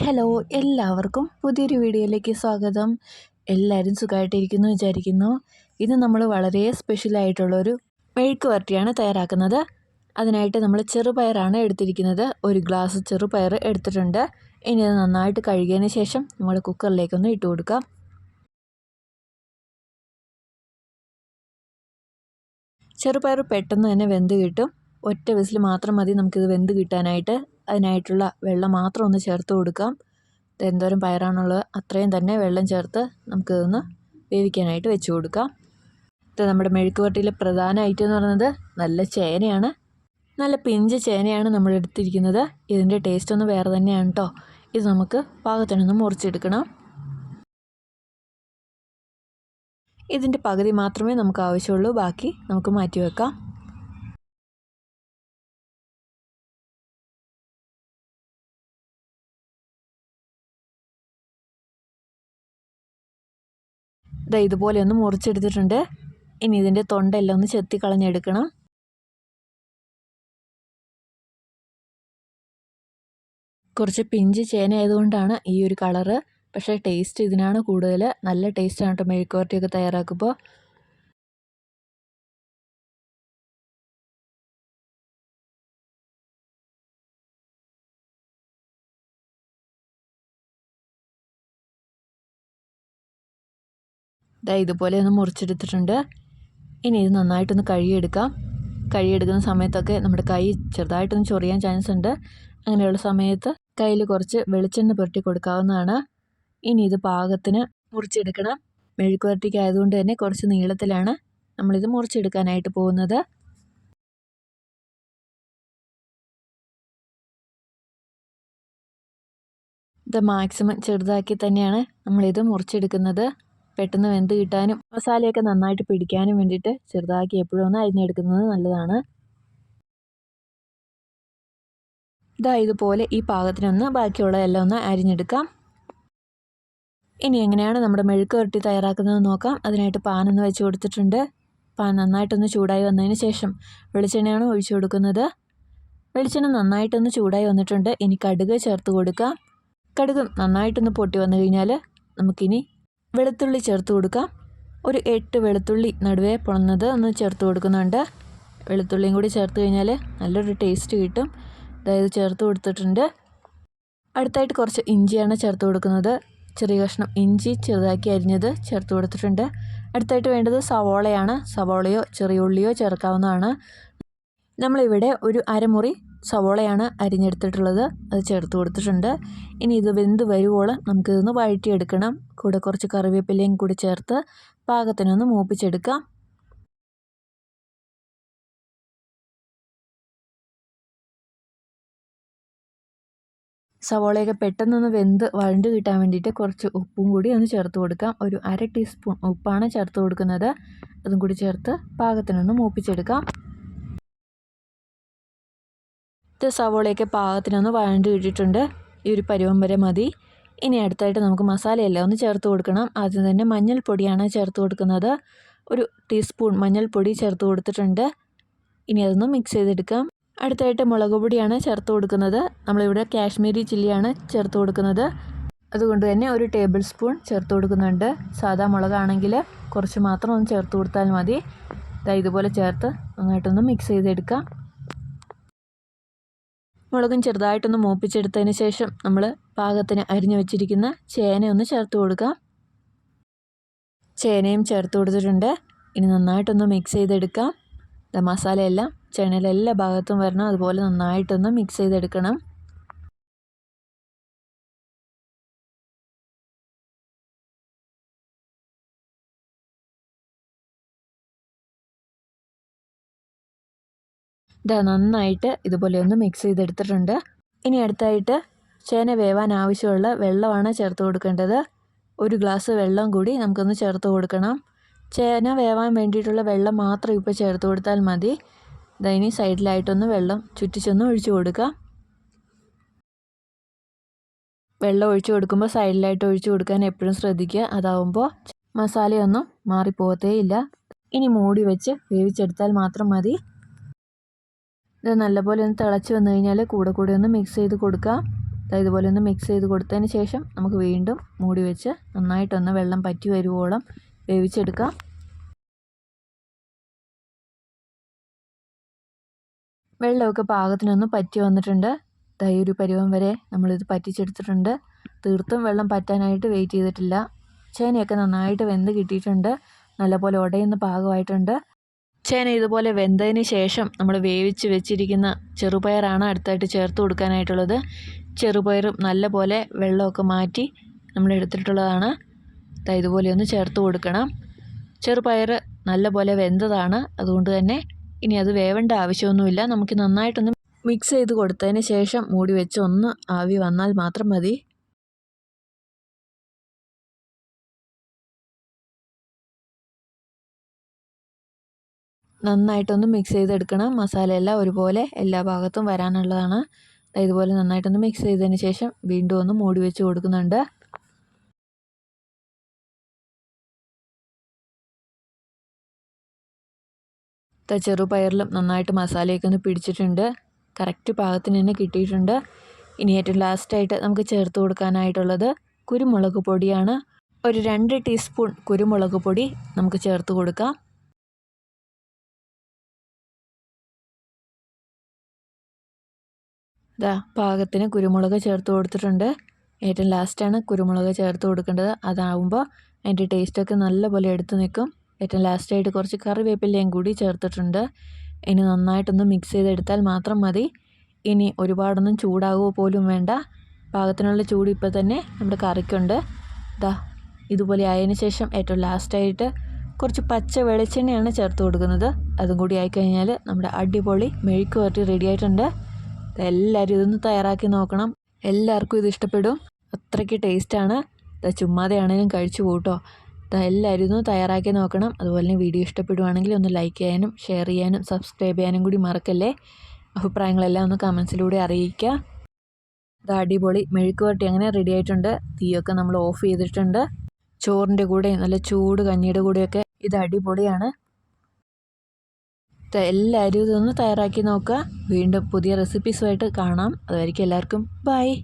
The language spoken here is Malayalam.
ഹലോ എല്ലാവർക്കും പുതിയൊരു വീഡിയോയിലേക്ക് സ്വാഗതം. എല്ലാവരും സുഖമായിട്ടിരിക്കുന്നു വിചാരിക്കുന്നു. ഇത് നമ്മൾ വളരെ സ്പെഷ്യലായിട്ടുള്ളൊരു മെഴുക്ക് വരട്ടിയാണ് തയ്യാറാക്കുന്നത്. അതിനായിട്ട് നമ്മൾ ചെറുപയറാണ് എടുത്തിരിക്കുന്നത്. ഒരു ഗ്ലാസ് ചെറുപയർ എടുത്തിട്ടുണ്ട്. ഇനി അത് നന്നായിട്ട് കഴുകിയതിന് ശേഷം നമ്മൾ കുക്കറിലേക്കൊന്ന് ഇട്ട് കൊടുക്കാം. ചെറുപയർ പെട്ടെന്ന് തന്നെ വെന്ത് കിട്ടും. ഒറ്റ വിസിൽ മാത്രം മതി നമുക്കിത് വെന്ത് കിട്ടാനായിട്ട്. അതിനായിട്ടുള്ള വെള്ളം മാത്രം ഒന്ന് ചേർത്ത് കൊടുക്കാം. എന്തോരം പയറാണുള്ളത് അത്രയും തന്നെ വെള്ളം ചേർത്ത് നമുക്കിതൊന്ന് വേവിക്കാനായിട്ട് വെച്ച് കൊടുക്കാം. ഇത് നമ്മുടെ മെഴുക്ക് വരട്ടിയിലെ പ്രധാന ഐറ്റം എന്ന് പറയുന്നത് നല്ല ചേനയാണ്. നല്ല പിഞ്ച് ചേനയാണ് നമ്മൾ എടുത്തിരിക്കുന്നത്. ഇതിന്റെ ടേസ്റ്റ് ഒന്ന് വേറെ തന്നെയാണ് കേട്ടോ ഇത് നമുക്ക് പാകത്തിനൊന്ന് മുറിച്ചെടുക്കണം. ഇതിന്റെ പകുതി മാത്രമേ നമുക്ക് ആവശ്യമുള്ളൂ. ബാക്കി നമുക്ക് മാറ്റി വെക്കാം. ഇതാ ഇതുപോലെ ഒന്ന് മുറിച്ചെടുത്തിട്ടുണ്ട്. ഇനി ഇതിന്റെ തൊണ്ടെല്ലാം ഒന്ന് ചെത്തി കളഞ്ഞെടുക്കണം. കുറച്ച് പിഞ്ച് ചേന ആയതുകൊണ്ടാണ് ഈ ഒരു കളറ്. പക്ഷേ ടേസ്റ്റ് ഇതിനാണ് കൂടുതൽ നല്ല ടേസ്റ്റാണ് കേട്ടോ മെഴുക്കുവരട്ടിയൊക്കെ തയ്യാറാക്കുമ്പോൾ. ഇതാ ഇതുപോലെ ഒന്ന് മുറിച്ചെടുത്തിട്ടുണ്ട്. ഇനി ഇത് നന്നായിട്ടൊന്ന് കഴുകിയെടുക്കാം. കഴുകിയെടുക്കുന്ന സമയത്തൊക്കെ നമ്മുടെ കൈ ചെറുതായിട്ടൊന്ന് ചൊറിയാൻ ചാൻസ് ഉണ്ട്. അങ്ങനെയുള്ള സമയത്ത് കയ്യിൽ കുറച്ച് വെളിച്ചെണ്ണ പുരട്ടി കൊടുക്കാവുന്നതാണ്. ഇനി ഇത് പാകത്തിന് മുറിച്ചെടുക്കണം. മെഴുക്ക് വരട്ടിക്ക് ആയതുകൊണ്ട് തന്നെ കുറച്ച് നീളത്തിലാണ് നമ്മളിത് മുറിച്ചെടുക്കാനായിട്ട് പോകുന്നത്. ഇത് മാക്സിമം ചെറുതാക്കി തന്നെയാണ് നമ്മളിത് മുറിച്ചെടുക്കുന്നത്. പെട്ടെന്ന് വെന്ത് കിട്ടാനും മസാലയൊക്കെ നന്നായിട്ട് പിടിക്കാനും വേണ്ടിയിട്ട് ചെറുതാക്കി എപ്പോഴും ഒന്ന് അരിഞ്ഞെടുക്കുന്നത് നല്ലതാണ്. ഇതാ ഇതുപോലെ ഈ പാകത്തിനൊന്ന് ബാക്കിയുള്ള എല്ലാം ഒന്ന് അരിഞ്ഞെടുക്കാം. ഇനി എങ്ങനെയാണ് നമ്മുടെ മെഴുക്ക് വരട്ടി തയ്യാറാക്കുന്നത് നോക്കാം. അതിനായിട്ട് പാൻ ഒന്ന് വെച്ച് കൊടുത്തിട്ടുണ്ട്. പാൻ നന്നായിട്ടൊന്ന് ചൂടായി വന്നതിന് ശേഷം വെളിച്ചെണ്ണയാണ് ഒഴിച്ചു കൊടുക്കുന്നത്. വെളിച്ചെണ്ണ നന്നായിട്ടൊന്ന് ചൂടായി വന്നിട്ടുണ്ട്. ഇനി കടുക് ചേർത്ത് കൊടുക്കാം. കടുക് നന്നായിട്ടൊന്ന് പൊട്ടി വന്നു കഴിഞ്ഞാൽ നമുക്കിനി വെളുത്തുള്ളി ചേർത്ത് കൊടുക്കാം. ഒരു എട്ട് വെളുത്തുള്ളി നടുവേ പൊളന്നത് ഒന്ന് ചേർത്ത് കൊടുക്കുന്നുണ്ട്. വെളുത്തുള്ളിയും കൂടി ചേർത്ത് കഴിഞ്ഞാൽ നല്ലൊരു ടേസ്റ്റ് കിട്ടും. അതായത് ചേർത്ത് കൊടുത്തിട്ടുണ്ട്. അടുത്തായിട്ട് കുറച്ച് ഇഞ്ചിയാണ് ചേർത്ത് കൊടുക്കുന്നത്. ചെറിയ കഷ്ണം ഇഞ്ചി ചെറുതാക്കി അരിഞ്ഞത് ചേർത്ത് കൊടുത്തിട്ടുണ്ട്. അടുത്തായിട്ട് വേണ്ടത് സവോളയാണ്. സവോളയോ ചെറിയ ഉള്ളിയോ ചേർക്കാവുന്നതാണ്. നമ്മളിവിടെ ഒരു അരമുറി സവോളയാണ് അരിഞ്ഞെടുത്തിട്ടുള്ളത്. അത് ചേർത്ത് കൊടുത്തിട്ടുണ്ട്. ഇനി ഇത് വെന്ത് വരുവോളം നമുക്കിതൊന്ന് വഴറ്റിയെടുക്കണം. കൂടെ കുറച്ച് കറിവേപ്പിലയും കൂടി ചേർത്ത് പാകത്തിനൊന്ന് മൂപ്പിച്ചെടുക്കാം. സവോളയൊക്കെ പെട്ടെന്നൊന്ന് വെന്ത് വഴണ്ട് കിട്ടാൻ വേണ്ടിയിട്ട് കുറച്ച് ഉപ്പും കൂടി ഒന്ന് ചേർത്ത് കൊടുക്കാം. ഒരു അര ടീസ്പൂൺ ഉപ്പാണ് ചേർത്ത് കൊടുക്കുന്നത്. അതും കൂടി ചേർത്ത് പാകത്തിനൊന്ന് മൂപ്പിച്ചെടുക്കാം. ഇത് സവോളയൊക്കെ പാകത്തിനൊന്ന് വഴണ്ട് കിട്ടിയിട്ടുണ്ട് ഈ ഒരു പരുവം വരെ മതി. ഇനി അടുത്തായിട്ട് നമുക്ക് മസാലയെല്ലാം ഒന്ന് ചേർത്ത് കൊടുക്കണം. ആദ്യം തന്നെ മഞ്ഞൾപ്പൊടിയാണ് ചേർത്ത് കൊടുക്കുന്നത്. ഒരു ടീസ്പൂൺ മഞ്ഞൾപ്പൊടി ചേർത്ത് കൊടുത്തിട്ടുണ്ട്. ഇനി അതൊന്ന് മിക്സ് ചെയ്തെടുക്കാം. അടുത്തായിട്ട് മുളക് പൊടിയാണ് ചേർത്ത് കൊടുക്കുന്നത്. നമ്മളിവിടെ കാശ്മീരി ചില്ലിയാണ് ചേർത്ത് കൊടുക്കുന്നത്. അതുകൊണ്ട് തന്നെ ഒരു ടേബിൾ സ്പൂൺ ചേർത്ത് കൊടുക്കുന്നുണ്ട്. സാധാ മുളകാണെങ്കിൽ കുറച്ച് മാത്രം ഒന്ന് ചേർത്ത് കൊടുത്താൽ മതി. ഇതാ ഇതുപോലെ ചേർത്ത് നന്നായിട്ടൊന്ന് മിക്സ് ചെയ്തെടുക്കാം. മുളകും ചെറുതായിട്ടൊന്ന് മൂപ്പിച്ചെടുത്തതിന് ശേഷം നമ്മൾ പാകത്തിന് അരിഞ്ഞു വെച്ചിരിക്കുന്ന ചേന ഒന്ന് ചേർത്ത് കൊടുക്കുക ചേനയും ചേർത്ത് കൊടുത്തിട്ടുണ്ട്. ഇനി നന്നായിട്ടൊന്ന് മിക്സ് ചെയ്തെടുക്കാം. മസാലയെല്ലാം ചേനയിലെ എല്ലാ ഭാഗത്തും വരണം. അതുപോലെ നന്നായിട്ടൊന്ന് മിക്സ് ചെയ്തെടുക്കണം. ഇതാ നന്നായിട്ട് ഇതുപോലെ ഒന്ന് മിക്സ് ചെയ്തെടുത്തിട്ടുണ്ട്. ഇനി അടുത്തായിട്ട് ചേന വേവാൻ ആവശ്യമുള്ള വെള്ളമാണ് ചേർത്ത് കൊടുക്കേണ്ടത്. ഒരു ഗ്ലാസ് വെള്ളം കൂടി നമുക്കൊന്ന് ചേർത്ത് കൊടുക്കണം. ചേന വേവാൻ വേണ്ടിയിട്ടുള്ള വെള്ളം മാത്രം ഇപ്പോൾ ചേർത്ത് കൊടുത്താൽ മതി. ഇനി സൈഡിലായിട്ടൊന്ന് വെള്ളം ചുറ്റിച്ചൊന്ന് ഒഴിച്ചു കൊടുക്കുക വെള്ളം ഒഴിച്ചു കൊടുക്കുമ്പോൾ സൈഡിലായിട്ട് ഒഴിച്ചു കൊടുക്കാൻ എപ്പോഴും ശ്രദ്ധിക്കുക. അതാവുമ്പോൾ മസാലയൊന്നും മാറിപ്പോകത്തേയില്ല. ഇനി മൂടി വെച്ച് വേവിച്ചെടുത്താൽ മാത്രം മതി. ഇത് നല്ലപോലെ ഒന്ന് തിളച്ച് വന്നു കഴിഞ്ഞാൽ കൂടെ കൂടെ ഒന്ന് മിക്സ് ചെയ്ത് കൊടുക്കുക. അതായത് ഇതുപോലെ ഒന്ന് മിക്സ് ചെയ്ത് കൊടുത്തതിന് ശേഷം നമുക്ക് വീണ്ടും മൂടി വെച്ച് നന്നായിട്ടൊന്ന് വെള്ളം പറ്റി വരുവോളം വേവിച്ചെടുക്കാം. വെള്ളമൊക്കെ പാകത്തിനൊന്ന് പറ്റി വന്നിട്ടുണ്ട്. ഈ ഒരു പരുവം വരെ നമ്മളിത് പറ്റിച്ചെടുത്തിട്ടുണ്ട്. തീർത്തും വെള്ളം പറ്റാനായിട്ട് വെയിറ്റ് ചെയ്തിട്ടില്ല. ചേനയൊക്കെ നന്നായിട്ട് വെന്ത് കിട്ടിയിട്ടുണ്ട്. നല്ലപോലെ ഉടയുന്ന പാകമായിട്ടുണ്ട്. ചേന ഇതുപോലെ വെന്തതിന് ശേഷം നമ്മൾ വേവിച്ച് വെച്ചിരിക്കുന്ന ചെറുപയറാണ് അടുത്തായിട്ട് ചേർത്ത് കൊടുക്കാനായിട്ടുള്ളത്. ചെറുപയറും നല്ലപോലെ വെള്ളമൊക്കെ മാറ്റി നമ്മൾ എടുത്തിട്ടുള്ളതാണ്. ഇതുപോലെ ഒന്ന് ചേർത്ത് കൊടുക്കണം. ചെറുപയർ നല്ലപോലെ വെന്തതാണ്. അതുകൊണ്ട് തന്നെ ഇനി അത് വേവേണ്ട ആവശ്യമൊന്നുമില്ല. നമുക്ക് നന്നായിട്ടൊന്ന് മിക്സ് ചെയ്ത് കൊടുത്തതിന് ശേഷം മൂടി വെച്ച് ഒന്ന് ആവി വന്നാൽ മാത്രം മതി. നന്നായിട്ടൊന്ന് മിക്സ് ചെയ്തെടുക്കണം. മസാലയെല്ലാം ഒരുപോലെ എല്ലാ ഭാഗത്തും വരാനുള്ളതാണ്. ഇതുപോലെ നന്നായിട്ടൊന്ന് മിക്സ് ചെയ്തതിന് ശേഷം വീണ്ടും ഒന്ന് മൂടി വെച്ച് കൊടുക്കുന്നുണ്ട്. ചെറുപയറിലും നന്നായിട്ട് മസാലയൊക്കെ ഒന്ന് പിടിച്ചിട്ടുണ്ട്. കറക്റ്റ് പാകത്തിന് തന്നെ കിട്ടിയിട്ടുണ്ട്. ഇനി ഏറ്റവും ലാസ്റ്റായിട്ട് നമുക്ക് ചേർത്ത് കൊടുക്കാനായിട്ടുള്ളത് കുരുമുളക് പൊടിയാണ്. ഒരു രണ്ട് ടീസ്പൂൺ കുരുമുളക് പൊടി നമുക്ക് ചേർത്ത് കൊടുക്കാം. ഇതാ പാകത്തിന് കുരുമുളക് ചേർത്ത് കൊടുത്തിട്ടുണ്ട്. ഏറ്റവും ലാസ്റ്റാണ് കുരുമുളക് ചേർത്ത് കൊടുക്കേണ്ടത്. അതാവുമ്പോൾ അതിന്റെ ടേസ്റ്റൊക്കെ നല്ലപോലെ എടുത്തു നിൽക്കും. ഏറ്റവും ലാസ്റ്റായിട്ട് കുറച്ച് കറിവേപ്പിലയും കൂടി ചേർത്തിട്ടുണ്ട്. ഇനി നന്നായിട്ടൊന്ന് മിക്സ് ചെയ്തെടുത്താൽ മാത്രം മതി. ഇനി ഒരുപാടൊന്നും ചൂടാകുക പോലും വേണ്ട. പാകത്തിനുള്ള ചൂട് ഇപ്പോൾ തന്നെ നമ്മുടെ കറിക്കുണ്ട്. ഇതാ ഇതുപോലെ ആയതിനു ശേഷം ഏറ്റവും ലാസ്റ്റായിട്ട് കുറച്ച് പച്ച വെളിച്ചെണ്ണയാണ് ചേർത്ത് കൊടുക്കുന്നത്. അതും കൂടി ആയിക്കഴിഞ്ഞാൽ നമ്മുടെ അടിപൊളി മെഴുക്ക് വരട്ടി റെഡി ആയിട്ടുണ്ട്. എല്ലാവരും ഇതൊന്ന് തയ്യാറാക്കി നോക്കണം. എല്ലാവർക്കും ഇത് ഇഷ്ടപ്പെടും. അത്രയ്ക്ക് ടേസ്റ്റാണ് ചുമ്മാതെ ആണെങ്കിലും കഴിച്ചു കൂട്ടോ എല്ലാവരും ഒന്ന് തയ്യാറാക്കി നോക്കണം. അതുപോലെ തന്നെ വീഡിയോ ഇഷ്ടപ്പെടുവാണെങ്കിൽ ഒന്ന് ലൈക്ക് ചെയ്യാനും ഷെയർ ചെയ്യാനും സബ്സ്ക്രൈബ് ചെയ്യാനും കൂടി മറക്കല്ലേ? അഭിപ്രായങ്ങളെല്ലാം ഒന്ന് കമൻസിലൂടെ അറിയിക്കുക ഇത് അടിപൊളി മെഴുക്ക് വരട്ടി അങ്ങനെ റെഡി ആയിട്ടുണ്ട്. തീയൊക്കെ നമ്മൾ ഓഫ് ചെയ്തിട്ടുണ്ട്. ചോറിന്റെ കൂടെ നല്ല ചൂട് കഞ്ഞിയുടെ കൂടെയൊക്കെ. ഇത് അടിപൊളിയാണ്. എല്ലാവരും ഇതൊന്ന് തയ്യാറാക്കി നോക്കുക. വീണ്ടും പുതിയ റെസിപ്പീസുമായിട്ട് കാണാം. അതുവരെയ്ക്കും എല്ലാവർക്കും ബൈ